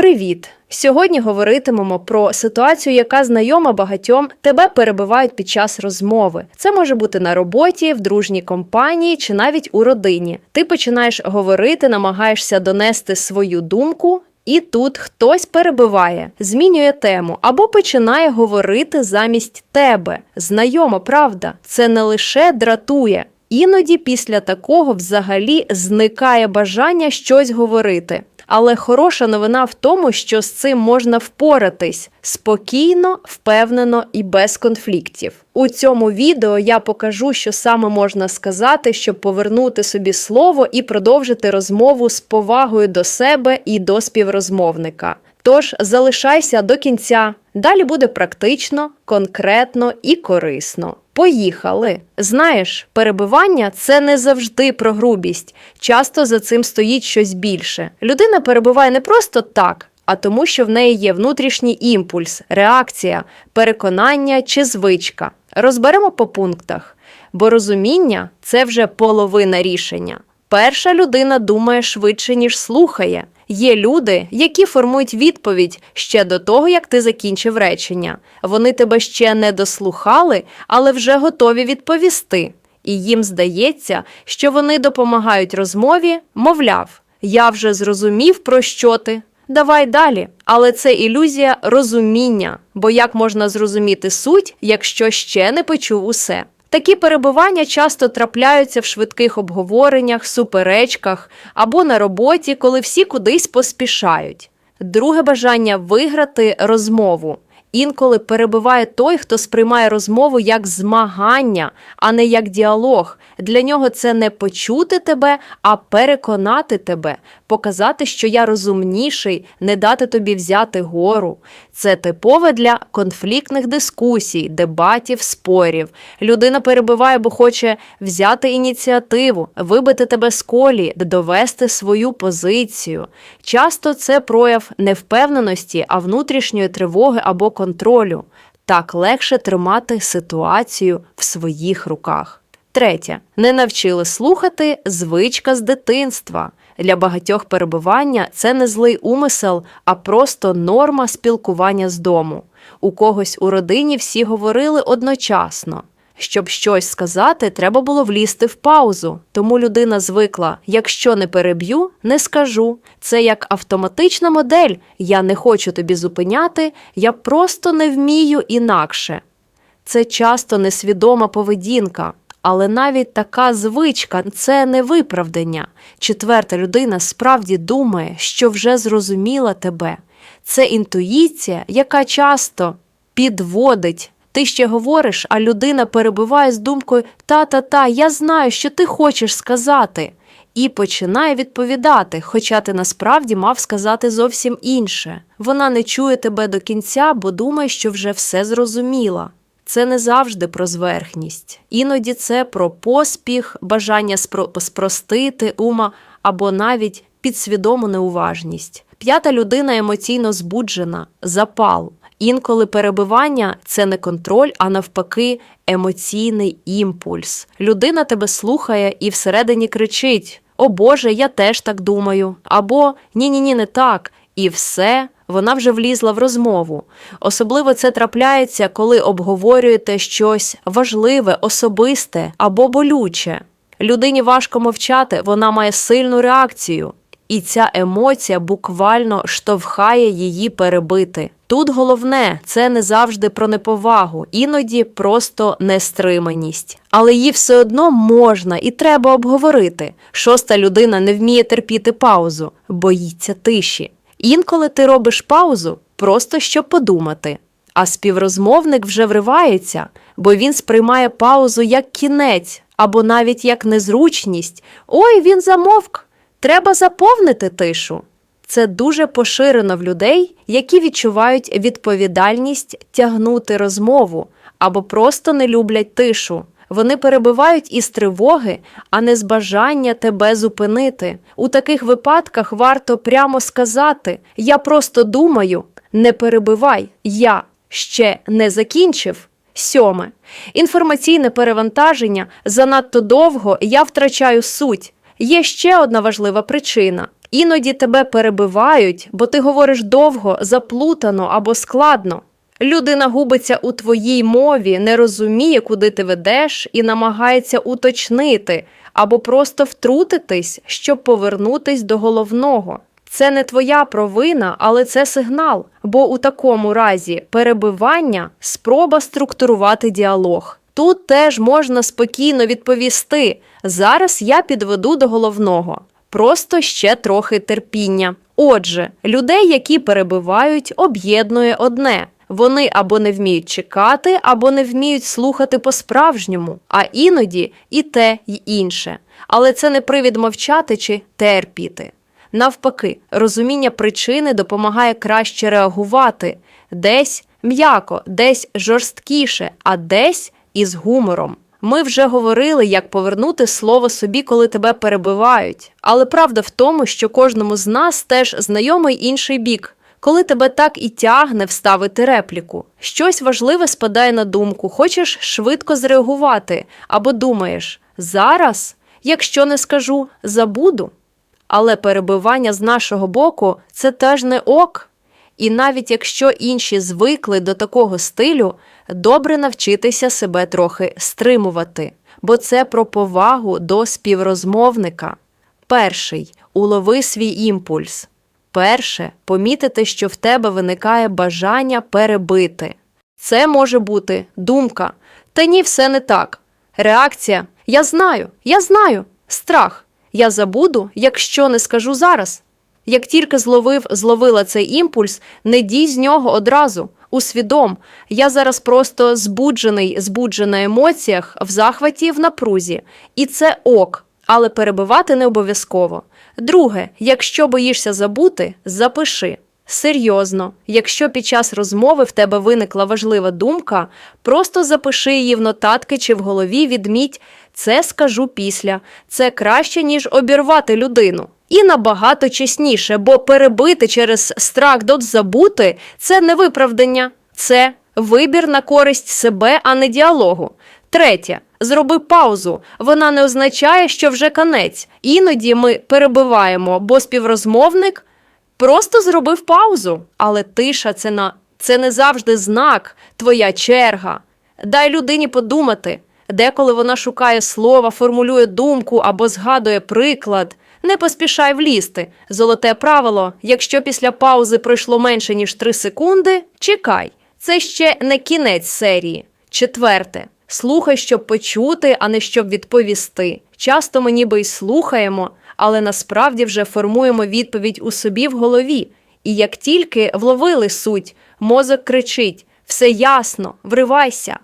Привіт! Сьогодні говоритимемо про ситуацію, яка знайома багатьом тебе перебивають під час розмови. Це може бути на роботі, в дружній компанії чи навіть у родині. Ти починаєш говорити, намагаєшся донести свою думку. І тут хтось перебиває, змінює тему або починає говорити замість тебе. Знайомо, правда, це не лише дратує. Іноді після такого взагалі зникає бажання щось говорити. Але хороша новина в тому, що з цим можна впоратись спокійно, впевнено і без конфліктів. У цьому відео я покажу, що саме можна сказати, щоб повернути собі слово і продовжити розмову з повагою до себе і до співрозмовника. Тож залишайся до кінця. Далі буде практично, конкретно і корисно. Поїхали. Знаєш, перебивання це не завжди про грубість. Часто за цим стоїть щось більше. Людина перебиває не просто так, а тому, що в неї є внутрішній імпульс, реакція, переконання чи звичка. Розберемо по пунктах, бо розуміння це вже половина рішення. Перша людина думає швидше, ніж слухає. Є люди, які формують відповідь ще до того, як ти закінчив речення. Вони тебе ще не дослухали, але вже готові відповісти. І їм здається, що вони допомагають розмові, мовляв, я вже зрозумів, про що ти. Давай далі. Але це ілюзія розуміння, бо як можна зрозуміти суть, якщо ще не почув усе. Такі перебування часто трапляються в швидких обговореннях, суперечках або на роботі, коли всі кудись поспішають. Друге бажання виграти розмову. Інколи перебиває той, хто сприймає розмову як змагання, а не як діалог. Для нього це не почути тебе, а переконати тебе, показати, що я розумніший, не дати тобі взяти гору. Це типове для конфліктних дискусій, дебатів, спорів. Людина перебиває, бо хоче взяти ініціативу, вибити тебе з колії, довести свою позицію. Часто це прояв невпевненості, а внутрішньої тривоги або контролю. Так легше тримати ситуацію в своїх руках. Третє, не навчили слухати звичка з дитинства. Для багатьох перебування це не злий умисел, а просто норма спілкування з дому. У когось у родині всі говорили одночасно. Щоб щось сказати, треба було влізти в паузу. Тому людина звикла: якщо не переб'ю, не скажу. Це як автоматична модель. Я не хочу тобі зупиняти, я просто не вмію інакше. Це часто несвідома поведінка. Але навіть така звичка це не виправдання. Четверта людина справді думає, що вже зрозуміла тебе. Це інтуїція, яка часто підводить. Ти ще говориш, а людина перебиває з думкою та-та-та, я знаю, що ти хочеш сказати, і починає відповідати, хоча ти насправді мав сказати зовсім інше. Вона не чує тебе до кінця, бо думає, що вже все зрозуміла. Це не завжди про зверхність. Іноді це про поспіх, бажання спро- спростити ума або навіть підсвідому неуважність. П'ята людина емоційно збуджена, запал. Інколи перебивання це не контроль, а навпаки, емоційний імпульс. Людина тебе слухає і всередині кричить: О Боже, я теж так думаю. Або ні, ні, ні, не так. І все, вона вже влізла в розмову. Особливо це трапляється, коли обговорюєте щось важливе, особисте або болюче. Людині важко мовчати, вона має сильну реакцію. І ця емоція буквально штовхає її перебити. Тут головне це не завжди про неповагу, іноді просто нестриманість. Але її все одно можна і треба обговорити. Шоста людина не вміє терпіти паузу, боїться тиші. Інколи ти робиш паузу просто щоб подумати. А співрозмовник вже вривається, бо він сприймає паузу як кінець або навіть як незручність. Ой, він замовк. Треба заповнити тишу. Це дуже поширено в людей, які відчувають відповідальність тягнути розмову або просто не люблять тишу. Вони перебивають із тривоги, а не з бажання тебе зупинити. У таких випадках варто прямо сказати: Я просто думаю, не перебивай, я ще не закінчив. Сьоме. Інформаційне перевантаження занадто довго я втрачаю суть. Є ще одна важлива причина. Іноді тебе перебивають, бо ти говориш довго, заплутано або складно. Людина губиться у твоїй мові, не розуміє, куди ти ведеш, і намагається уточнити або просто втрутитись, щоб повернутись до головного. Це не твоя провина, але це сигнал, бо у такому разі перебивання спроба структурувати діалог. Тут теж можна спокійно відповісти. Зараз я підведу до головного. Просто ще трохи терпіння. Отже, людей, які перебивають, об'єднує одне. Вони або не вміють чекати, або не вміють слухати по-справжньому, а іноді і те, й інше. Але це не привід мовчати чи терпіти. Навпаки, розуміння причини допомагає краще реагувати десь м'яко, десь жорсткіше, а десь із гумором. Ми вже говорили, як повернути слово собі, коли тебе перебивають. Але правда в тому, що кожному з нас теж знайомий інший бік. Коли тебе так і тягне вставити репліку, щось важливе спадає на думку, хочеш швидко зреагувати, або думаєш зараз, якщо не скажу, забуду. Але перебивання з нашого боку це теж не ок. І навіть якщо інші звикли до такого стилю, добре навчитися себе трохи стримувати, бо це про повагу до співрозмовника. Перший улови свій імпульс. Перше помітити, що в тебе виникає бажання перебити. Це може бути думка. Та ні, все не так. Реакція Я знаю, я знаю. Страх. Я забуду, якщо не скажу зараз. Як тільки зловив, зловила цей імпульс, не дій з нього одразу. Усвідом, я зараз просто збуджений, збуджена на емоціях, в захваті, в напрузі. І це ок, але перебивати не обов'язково. Друге, якщо боїшся забути, запиши. Серйозно, якщо під час розмови в тебе виникла важлива думка, просто запиши її в нотатки чи в голові відміть це скажу після. Це краще, ніж обірвати людину. І набагато чесніше, бо перебити через страх до забути це не виправдання, це вибір на користь себе, а не діалогу. Третє. Зроби паузу. Вона не означає, що вже конець. Іноді ми перебиваємо, бо співрозмовник просто зробив паузу. Але тиша це на це не завжди знак, твоя черга. Дай людині подумати. Деколи вона шукає слова, формулює думку або згадує приклад. Не поспішай влізти. Золоте правило: якщо після паузи пройшло менше ніж 3 секунди, чекай. Це ще не кінець серії. Четверте. Слухай, щоб почути, а не щоб відповісти. Часто ми ніби й слухаємо, але насправді вже формуємо відповідь у собі в голові. І як тільки вловили суть, мозок кричить: все ясно, вривайся.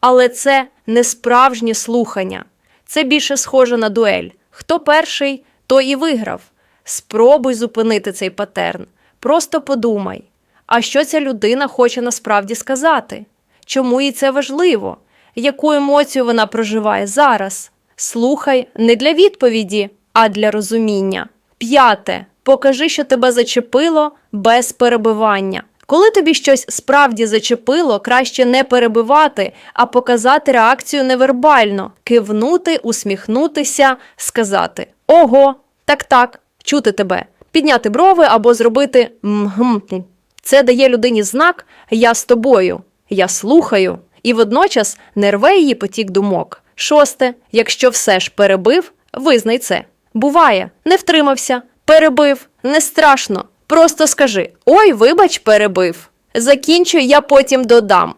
Але це не справжнє слухання. Це більше схоже на дуель. Хто перший, той і виграв. Спробуй зупинити цей патерн. Просто подумай, а що ця людина хоче насправді сказати? Чому їй це важливо? Яку емоцію вона проживає зараз? Слухай не для відповіді, а для розуміння. П'яте. Покажи, що тебе зачепило без перебивання. Коли тобі щось справді зачепило, краще не перебивати, а показати реакцію невербально, кивнути, усміхнутися, сказати Ого, так так, чути тебе, підняти брови або зробити мгм. Це дає людині знак Я з тобою, я слухаю, і водночас не рве її потік думок. Шосте, якщо все ж перебив, визнай це. Буває, не втримався, перебив, не страшно. Просто скажи: Ой, вибач, перебив. Закінчу, я потім додам.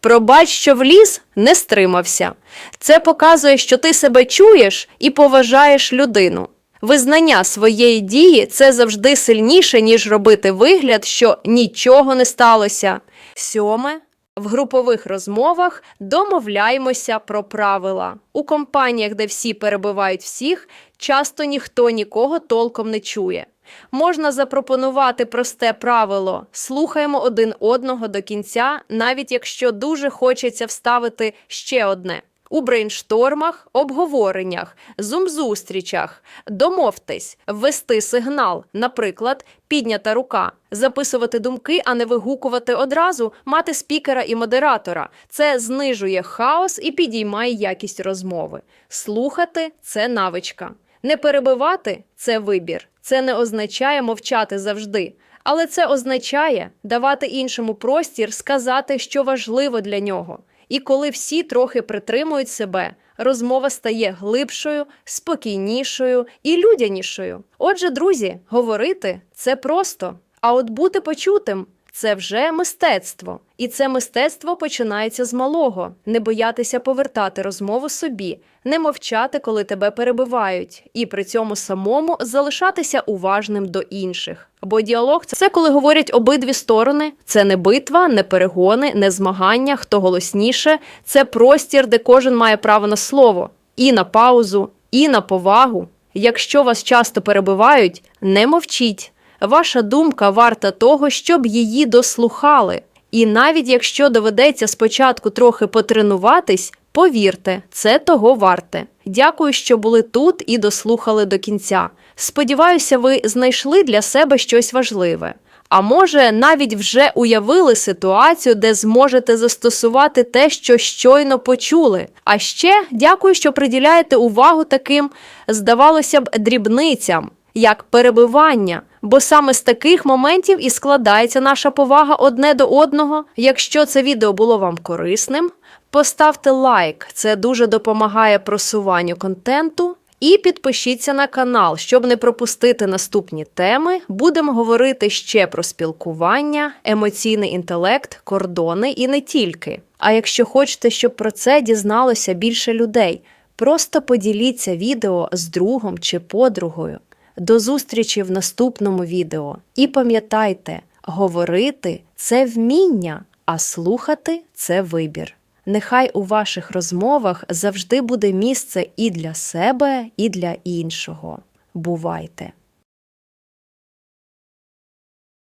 Пробач, що вліз, не стримався. Це показує, що ти себе чуєш і поважаєш людину. Визнання своєї дії це завжди сильніше, ніж робити вигляд, що нічого не сталося. Сьоме. В групових розмовах домовляємося про правила. У компаніях, де всі перебивають всіх, часто ніхто нікого толком не чує. Можна запропонувати просте правило: слухаємо один одного до кінця, навіть якщо дуже хочеться вставити ще одне. У брейнштормах, обговореннях, зум-зустрічах домовтесь, ввести сигнал, наприклад, піднята рука, записувати думки, а не вигукувати одразу, мати спікера і модератора. Це знижує хаос і підіймає якість розмови. Слухати це навичка. Не перебивати це вибір. Це не означає мовчати завжди. Але це означає давати іншому простір сказати, що важливо для нього. І коли всі трохи притримують себе, розмова стає глибшою, спокійнішою і людянішою. Отже, друзі, говорити це просто. А от бути почутим це вже мистецтво. І це мистецтво починається з малого: не боятися повертати розмову собі, не мовчати, коли тебе перебивають, і при цьому самому залишатися уважним до інших. Бо діалог це коли говорять обидві сторони. Це не битва, не перегони, не змагання, хто голосніше. Це простір, де кожен має право на слово, і на паузу, і на повагу. Якщо вас часто перебивають, не мовчіть. Ваша думка варта того, щоб її дослухали. І навіть якщо доведеться спочатку трохи потренуватись, повірте, це того варте. Дякую, що були тут і дослухали до кінця. Сподіваюся, ви знайшли для себе щось важливе. А може, навіть вже уявили ситуацію, де зможете застосувати те, що щойно почули. А ще дякую, що приділяєте увагу таким, здавалося б, дрібницям, як перебивання. Бо саме з таких моментів і складається наша повага одне до одного. Якщо це відео було вам корисним, поставте лайк, це дуже допомагає просуванню контенту. І підпишіться на канал, щоб не пропустити наступні теми. Будемо говорити ще про спілкування, емоційний інтелект, кордони і не тільки. А якщо хочете, щоб про це дізналося більше людей, просто поділіться відео з другом чи подругою. До зустрічі в наступному відео. І пам'ятайте, говорити це вміння, а слухати це вибір. Нехай у ваших розмовах завжди буде місце і для себе, і для іншого. Бувайте!